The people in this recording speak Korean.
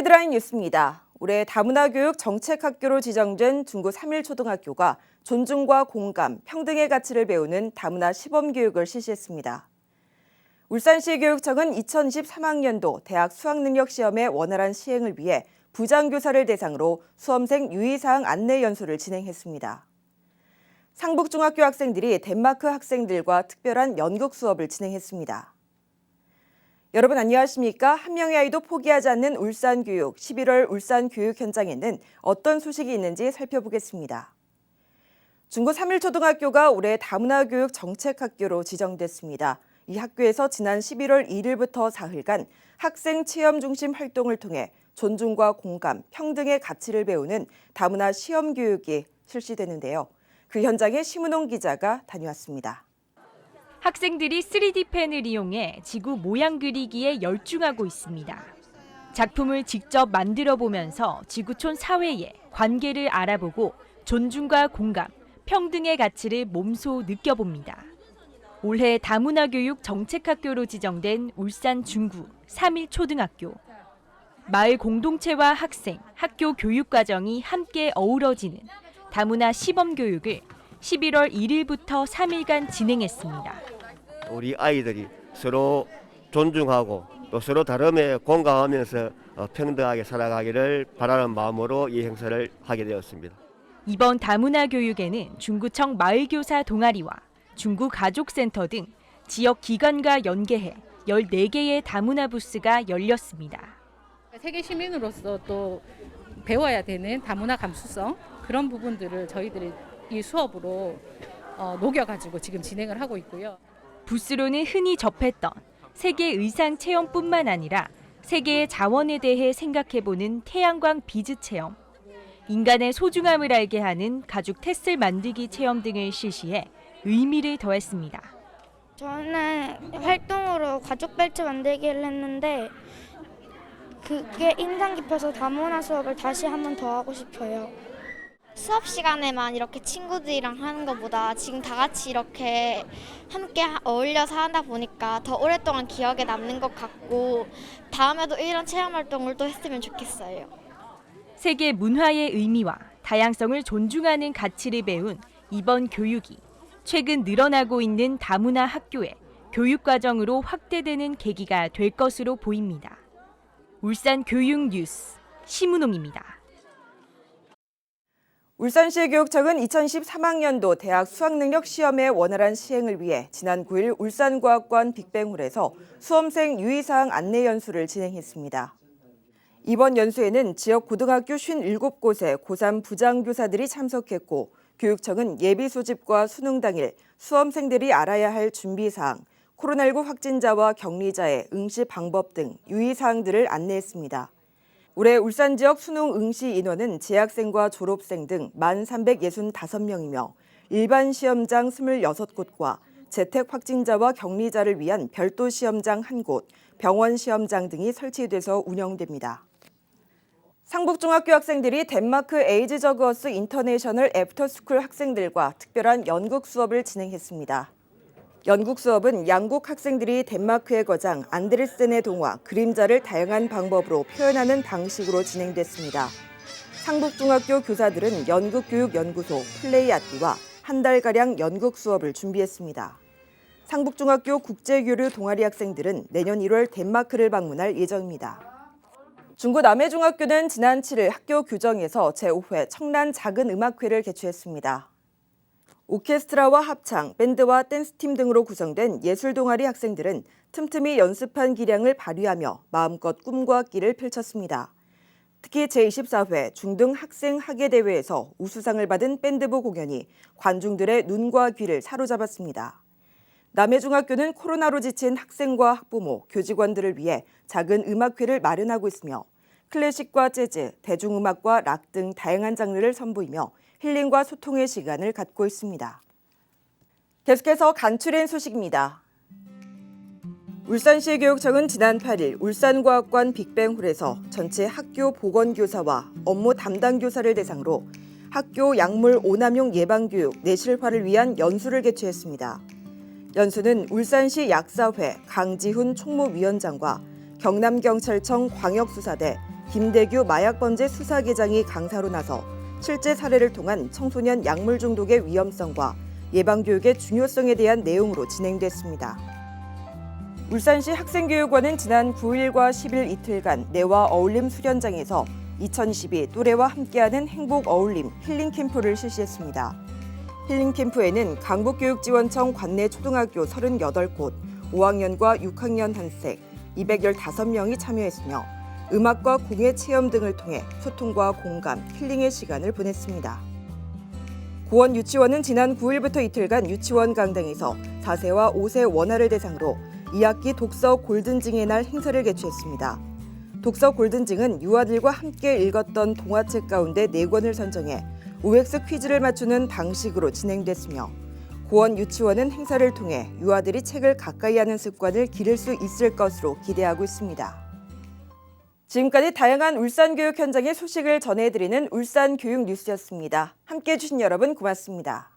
헤드라인 뉴스입니다. 올해 다문화 교육 정책 학교로 지정된 중구 3일 초등학교가 존중과 공감, 평등의 가치를 배우는 다문화 시범 교육을 실시했습니다. 울산시 교육청은 2023학년도 대학 수학능력 시험의 원활한 시행을 위해 부장교사를 대상으로 수험생 유의사항 안내 연수를 진행했습니다. 상북중학교 학생들이 덴마크 학생들과 특별한 연극 수업을 진행했습니다. 여러분 안녕하십니까? 한 명의 아이도 포기하지 않는 울산 교육 11월 울산 교육 현장에는 어떤 소식이 있는지 살펴보겠습니다. 중구 3일 초등학교가 올해 다문화 교육 정책 학교로 지정됐습니다. 이 학교에서 지난 11월 1일부터 사흘간 학생 체험 중심 활동을 통해 존중과 공감, 평등의 가치를 배우는 다문화 시험 교육이 실시되는데요. 그 현장에 심은홍 기자가 다녀왔습니다. 학생들이 3D 펜을 이용해 지구 모양 그리기에 열중하고 있습니다. 작품을 직접 만들어 보면서 지구촌 사회의 관계를 알아보고 존중과 공감, 평등의 가치를 몸소 느껴봅니다. 올해 다문화 교육 정책학교로 지정된 울산 중구 3일 초등학교. 마을 공동체와 학생, 학교 교육 과정이 함께 어우러지는 다문화 시범 교육을 11월 1일부터 3일간 진행했습니다. 우리 아이들이 서로 존중하고 또 서로 다름에 공감하면서 어, 평등하게 살아가기를 바라는 마음으로 이 행사를 하게 되었습니다. 이번 다문화 교육에는 중구청 마을교사 동아리와 중구 가족센터 등 지역 기관과 연계해 14개의 다문화 부스가 열렸습니다. 세계 시민으로서 또 배워야 되는 다문화 감수성 그런 부분들을 저희들이 이 수업으로 어, 녹여가지고 지금 진행을 하고 있고요. 부스로는 흔히 접했던 세계 의상 체험뿐만 아니라 세계의 자원에 대해 생각해보는 태양광 비즈 체험, 인간의 소중함을 알게 하는 가죽 테슬 만들기 체험 등을 실시해 의미를 더했습니다. 저는 활동으로 가죽 벨트 만들기를 했는데 그게 인상 깊어서 다문화 수업을 다시 한 번 더 하고 싶어요. 수업 시간에만 이렇게 친구들이랑 하는 것보다 지금 다 같이 이렇게 함께 하- 어울려서 하다 보니까 더 오랫동안 기억에 남는 것 같고 다음에도 이런 체험 활동을 또 했으면 좋겠어요. 세계 문화의 의미와 다양성을 존중하는 가치를 배운 이번 교육이 최근 늘어나고 있는 다문화 학교의 교육 과정으로 확대되는 계기가 될 것으로 보입니다. 울산 교육 뉴스 심은홍입니다. 울산시 교육청은 2013학년도 대학 수학능력 시험의 원활한 시행을 위해 지난 9일 울산과학관 빅뱅홀에서 수험생 유의사항 안내 연수를 진행했습니다. 이번 연수에는 지역 고등학교 57곳의 고3 부장교사들이 참석했고 교육청은 예비 소집과 수능 당일 수험생들이 알아야 할 준비사항, 코로나19 확진자와 격리자의 응시 방법 등 유의사항들을 안내했습니다. 올해 울산 지역 수능 응시 인원은 재학생과 졸업생 등 1,365명이며 일반 시험장 26곳과 재택 확진자와 격리자를 위한 별도 시험장 1곳, 병원 시험장 등이 설치돼서 운영됩니다. 상북중학교 학생들이 덴마크 에이즈 저그어스 인터내셔널 애프터스쿨 학생들과 특별한 연극 수업을 진행했습니다. 연극 수업은 양국 학생들이 덴마크의 거장 안데르센의 동화 그림자를 다양한 방법으로 표현하는 방식으로 진행됐습니다. 상북중학교 교사들은 연극교육연구소 플레이 악기와 한 달가량 연극 수업을 준비했습니다. 상북중학교 국제교류 동아리 학생들은 내년 1월 덴마크를 방문할 예정입니다. 중구 남해중학교는 지난 7일 학교 규정에서 제5회 청란 작은 음악회를 개최했습니다. 오케스트라와 합창, 밴드와 댄스팀 등으로 구성된 예술 동아리 학생들은 틈틈이 연습한 기량을 발휘하며 마음껏 꿈과 끼를 펼쳤습니다. 특히 제24회 중등 학생 학예 대회에서 우수상을 받은 밴드부 공연이 관중들의 눈과 귀를 사로잡았습니다. 남해중학교는 코로나로 지친 학생과 학부모, 교직원들을 위해 작은 음악회를 마련하고 있으며 클래식과 재즈, 대중음악과 락 등 다양한 장르를 선보이며 힐링과 소통의 시간을 갖고 있습니다. 계속해서 간추린 소식입니다. 울산시 교육청은 지난 8일 울산과학관 빅뱅홀에서 전체 학교 보건교사와 업무 담당 교사를 대상으로 학교 약물 오남용 예방교육 내실화를 위한 연수를 개최했습니다. 연수는 울산시 약사회 강지훈 총무위원장과 경남경찰청 광역수사대 김대규 마약범죄 수사계장이 강사로 나서 실제 사례를 통한 청소년 약물 중독의 위험성과 예방교육의 중요성에 대한 내용으로 진행됐습니다. 울산시 학생교육원은 지난 9일과 10일 이틀간 내와 어울림 수련장에서 2022 또래와 함께하는 행복 어울림 힐링 캠프를 실시했습니다. 힐링 캠프에는 강북교육지원청 관내 초등학교 38곳, 5학년과 6학년 한색 215명이 참여했으며 음악과 공예 체험 등을 통해 소통과 공감, 힐링의 시간을 보냈습니다. 고원 유치원은 지난 9일부터 이틀간 유치원 강당에서 4세와 5세 원아를 대상으로 2학기 독서 골든징의 날 행사를 개최했습니다. 독서 골든징은 유아들과 함께 읽었던 동화책 가운데 4권을 선정해 OX 퀴즈를 맞추는 방식으로 진행됐으며 고원 유치원은 행사를 통해 유아들이 책을 가까이 하는 습관을 기를 수 있을 것으로 기대하고 있습니다. 지금까지 다양한 울산 교육 현장의 소식을 전해드리는 울산 교육 뉴스였습니다. 함께 해 주신 여러분 고맙습니다.